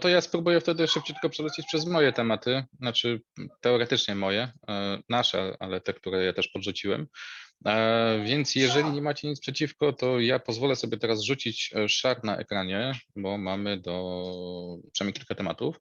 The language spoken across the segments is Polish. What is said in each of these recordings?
to ja spróbuję wtedy szybciutko przelecieć przez moje tematy, znaczy teoretycznie moje, e, nasze, ale te, które ja też podrzuciłem. E, Więc jeżeli nie macie nic przeciwko, to ja pozwolę sobie teraz rzucić e, szar na ekranie, bo mamy do przynajmniej kilka tematów.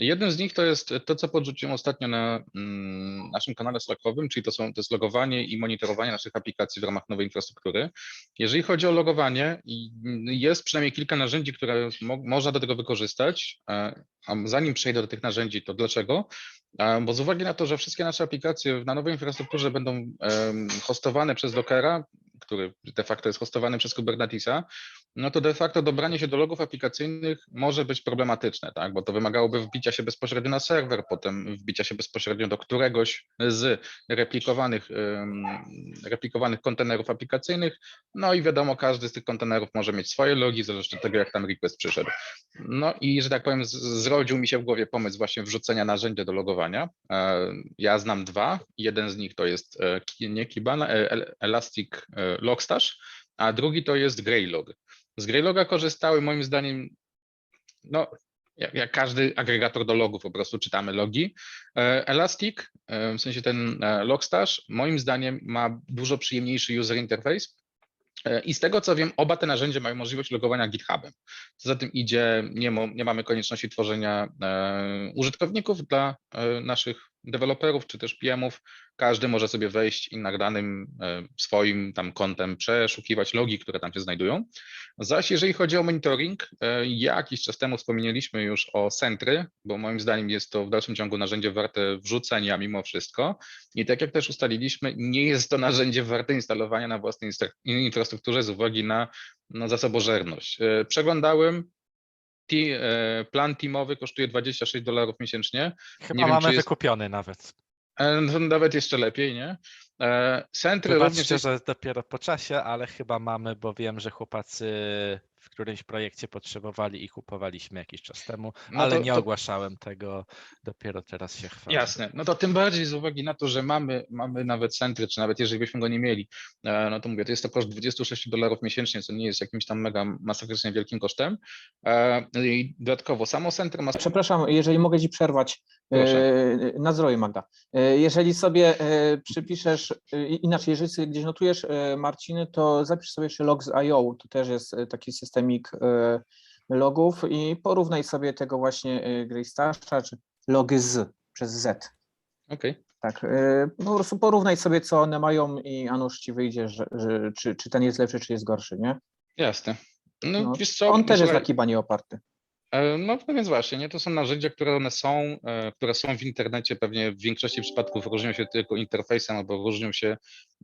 Jednym z nich to jest to, co podrzuciłem ostatnio na mm, naszym kanale Slackowym, czyli to, są, to jest logowanie i monitorowanie naszych aplikacji w ramach nowej infrastruktury. Jeżeli chodzi o logowanie, i- jest przynajmniej kilka narzędzi, które mo można do tego wykorzystać. E, A zanim przejdę do tych narzędzi, to dlaczego? E, Bo z uwagi na to, że wszystkie nasze aplikacje na nowej infrastrukturze będą hostowane przez Dockera, który de facto jest hostowany przez Kubernetesa, no to de facto dobranie się do logów aplikacyjnych może być problematyczne, tak? bo to wymagałoby wbicia się bezpośrednio na serwer, potem wbicia się bezpośrednio do któregoś z replikowanych, replikowanych kontenerów aplikacyjnych, no i wiadomo, każdy z tych kontenerów może mieć swoje logi, zależnie od tego, jak tam request przyszedł. No i, że tak powiem, zrodził mi się w głowie pomysł właśnie wrzucenia narzędzia do logowania. E, Ja znam dwa. Jeden z nich to jest e, nie Kibana, e, El- Elastic Logstash, a drugi to jest Greylog. Z Greyloga korzystały moim zdaniem, no jak, jak każdy agregator do logów, po prostu czytamy logi. E, Elastic, e, w sensie ten e, Logstash, moim zdaniem ma dużo przyjemniejszy user interface. I z tego co wiem, oba te narzędzia mają możliwość logowania GitHubem. Co za tym idzie, nie, mo, nie mamy konieczności tworzenia użytkowników dla naszych deweloperów czy też PM-ów. Każdy może sobie wejść i nagdanym e, swoim tam kontem przeszukiwać logi, które tam się znajdują. Zaś jeżeli chodzi o monitoring, e, jakiś czas temu wspomnieliśmy już o Sentry, bo moim zdaniem jest to w dalszym ciągu narzędzie warte wrzucenia mimo wszystko. I tak jak też ustaliliśmy, nie jest to narzędzie warte instalowania na własnej infrastrukturze z uwagi na, na zasobożerność. E, Przeglądałem, e, plan teamowy kosztuje 26 dolarów miesięcznie. Chyba wiem, mamy jest- wykupiony nawet. E, no, Nawet jeszcze lepiej, nie? E, Sentry również Wybaczcie, jest... że dopiero po czasie, ale chyba mamy, bo wiem, że chłopacy w którymś projekcie potrzebowali i kupowaliśmy jakiś czas temu, No ale to- nie to- ogłaszałem tego, dopiero teraz się chwalę. Jasne, no to tym bardziej z uwagi na to, że mamy, mamy nawet centry, czy nawet jeżeli byśmy go nie mieli, e, no to mówię, to jest to koszt 26 dolarów miesięcznie, co nie jest jakimś tam mega masakrycznie wielkim kosztem. E, I dodatkowo samo centrum ma... Przepraszam, jeżeli mogę Ci przerwać. Proszę. E, Na zdrowie, Magda. Jeżeli sobie przypiszesz, inaczej, jeżeli sobie gdzieś notujesz Marciny, to zapisz sobie jeszcze logs.io, to też jest taki systemik e, logów i porównaj sobie tego właśnie e, Greystasha, czy logy z przez Z. Okej, Tak, e, po prostu porównaj sobie, co one mają i a nuż Ci wyjdzie, że, że, czy, czy ten jest lepszy, czy jest gorszy, nie? jasne. No, No, On też jest na Kibanie oparty. E, No, no więc właśnie, nie? to są narzędzia, które one są, e, które są w internecie, pewnie w większości przypadków różnią się tylko interfejsem albo różnią się,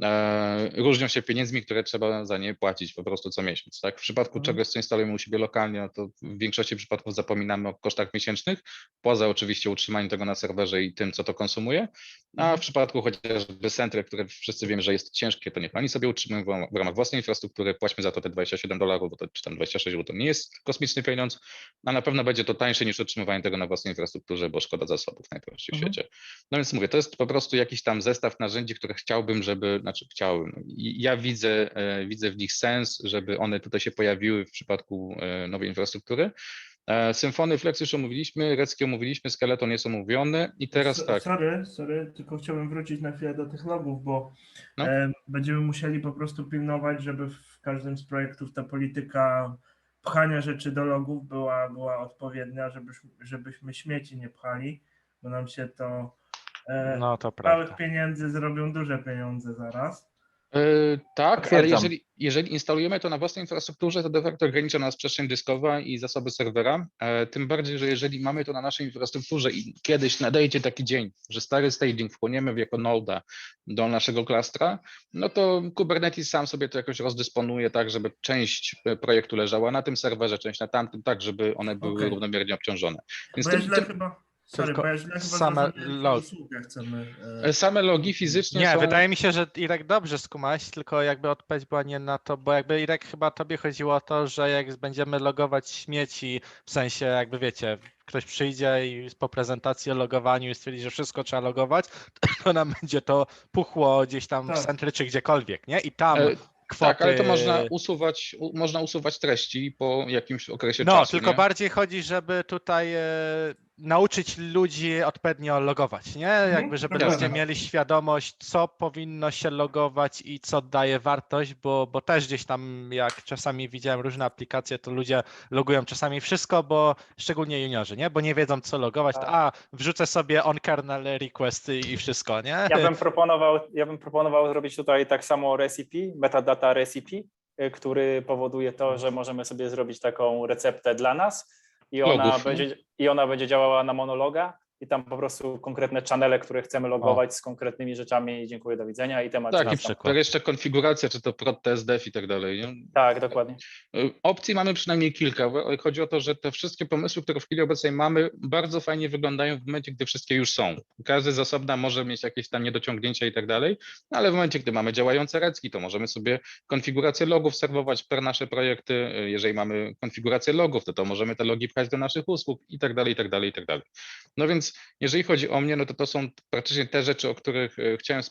e, różnią się pieniędzmi, które trzeba za nie płacić po prostu co miesiąc. Tak? W przypadku Mhm. czegoś, co instalujemy u siebie lokalnie, no to w większości przypadków zapominamy o kosztach miesięcznych, poza oczywiście utrzymaniem tego na serwerze i tym, co to konsumuje. A Mhm. w przypadku chociażby Sentry, które wszyscy wiemy, że jest ciężkie, to niech oni sobie utrzymują w ramach- własnej infrastruktury, płaćmy za to te 27 dolarów, czy tam 26, bo to nie jest kosmiczny pieniądz, a na pewno będzie to tańsze niż utrzymywanie tego na własnej infrastrukturze, bo szkoda zasobów najprościej w Mhm. świecie. No więc mówię, to jest po prostu jakiś tam zestaw narzędzi, które chciałbym, żeby, znaczy chciałbym, no ja widzę, e, widzę w nich sens, żeby one tutaj się pojawiły w przypadku e, nowej infrastruktury. E, Symfony Flex już omówiliśmy, Recki omówiliśmy, Skeleton jest omówiony i teraz tak, Sorry, sorry, tylko chciałbym wrócić na chwilę do tych logów, bo No. będziemy musieli po prostu pilnować, żeby w każdym z projektów ta polityka pchania rzeczy do logów była, była odpowiednia, żebyśmy, żebyśmy śmieci nie pchali, bo nam się to e, No to małych pieniędzy zrobią duże pieniądze zaraz. E, tak, ale jeżeli, jeżeli instalujemy to na własnej infrastrukturze, to de facto ogranicza nas przestrzeń dyskowa i zasoby serwera. E, tym bardziej, że jeżeli mamy to na naszej infrastrukturze i kiedyś nadejdzie taki dzień, że stary staging wchłoniemy w jako noda do naszego klastra, no to Kubernetes sam sobie to jakoś rozdysponuje tak, żeby część e, projektu leżała na tym serwerze, część na tamtym, tak, żeby one były Okej. równomiernie obciążone. Więc tym, źle tym, chyba, sorry, Tylko bo ja źle chyba same zrozumiałem, log- usługę chcemy. e, same logi fizycznie Nie, są... wydaje mi się, że Irek dobrze skumałeś, tylko jakby odpowiedź była nie na to, bo jakby Irek chyba tobie chodziło o to, że jak będziemy logować śmieci, w sensie jakby wiecie, ktoś przyjdzie i po prezentacji o logowaniu i stwierdzi, że wszystko trzeba logować, to nam będzie to puchło gdzieś tam w Tak. centry czy gdziekolwiek, nie? I tam E, kwoty. Tak, ale to można usuwać, u, można usuwać treści po jakimś okresie No, czasu. tylko nie? bardziej chodzi, żeby tutaj e, nauczyć ludzi odpowiednio logować, nie? Jakby, żeby ludzie mieli świadomość, co powinno się logować i co daje wartość, bo, bo też gdzieś tam, jak czasami widziałem różne aplikacje, to ludzie logują czasami wszystko, bo szczególnie juniorzy, nie? Bo nie wiedzą, co logować, to Tak. a, wrzucę sobie on kernel request i i wszystko, nie? Ja bym proponował, ja bym proponował zrobić tutaj tak samo recipe, metadata recipe, y, który powoduje to, że możemy sobie zrobić taką receptę dla nas i ona, Logów, będzie, i ona będzie działała na monologa i tam po prostu konkretne channele, które chcemy logować z konkretnymi rzeczami i dziękuję, do widzenia i temat. Tak, i przykład. jeszcze konfiguracja, czy to prod, TSDF i tak dalej. Nie? tak, dokładnie. Y, Opcji mamy przynajmniej kilka. bo Chodzi o to, że te wszystkie pomysły, które w chwili obecnej mamy, bardzo fajnie wyglądają w momencie, gdy wszystkie już są. Każdy z osobna może mieć jakieś tam niedociągnięcia i tak dalej, no ale w momencie, gdy mamy działające recki, to możemy sobie konfigurację logów serwować per nasze projekty. Y, Jeżeli mamy konfigurację logów, to to możemy te logi pchać do naszych usług i tak dalej, i tak dalej, i tak dalej. No więc więc jeżeli chodzi o mnie, no to to są praktycznie te rzeczy, o których e, chciałem.